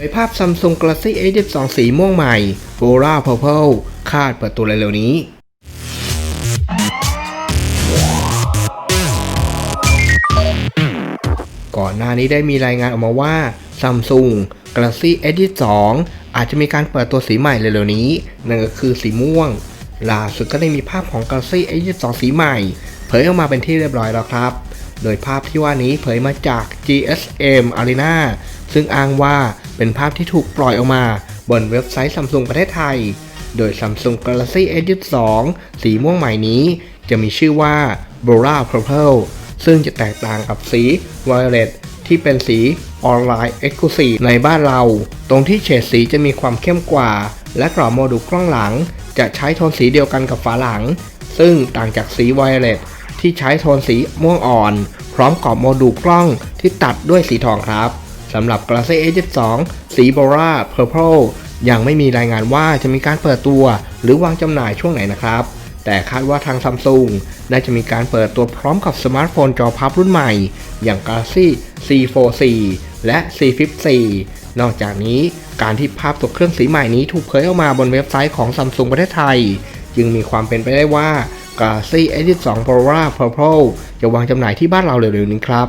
ในภาพ Samsung Galaxy A22 สีม่วงใหม่ Gora Purple คาดเปิดตัวเร็วๆนี้ ก่อนหน้านี้ได้มีรายงานออกมาว่า Samsung Galaxy S22 อาจจะมีการเปิดตัวสีใหม่เร็วๆนี้ นั่นก็คือสีม่วง ล่าสุดก็ได้มีภาพของ Galaxy S22 สีใหม่ เผยออกมาเป็นที่เรียบร้อยแล้วครับ โดยภาพที่ว่านี้เผยมาจาก GSM Arena ซึ่งอ้างว่า เป็นภาพที่ถูกปล่อยออกมาบนเว็บไซต์ Samsung ประเทศไทย โดย Samsung Galaxy S22 สีม่วงใหม่นี้ จะมีชื่อว่า Bora Purple ซึ่งจะแตกต่างกับสี Violet ที่เป็นสีออนไลน์ Exclusive ในบ้านเรา ตรงที่เฉดสีจะมีความเข้มกว่า และกรอบโมดูลกล้องหลัง จะใช้โทนสีเดียวกันกับฝาหลัง ซึ่งต่างจากสี Violet ที่ใช้โทนสีม่วงอ่อน พร้อมกรอบโมดูลกล้องที่ตัดด้วยสีทองครับ สำหรับ Galaxy A22 สี Bora Purple ยังไม่มีรายงานว่าจะมีการเปิดตัวหรือวางจำหน่ายช่วงไหนนะครับ แต่คาดว่าทางซัมซุงน่าจะมีการเปิดตัวพร้อมกับสมาร์ทโฟนจอพับรุ่นใหม่ อย่าง Galaxy C Fold 4และ C Flip 4นอกจากนี้การที่ภาพตัวเครื่องสีใหม่นี้ถูกเผยออกมาบนเว็บไซต์ของซัมซุงประเทศไทย จึงมีความเป็นไปได้ว่า Galaxy S22 Bora Purple จะวางจำหน่ายที่บ้านเราเร็วๆนี้ครับ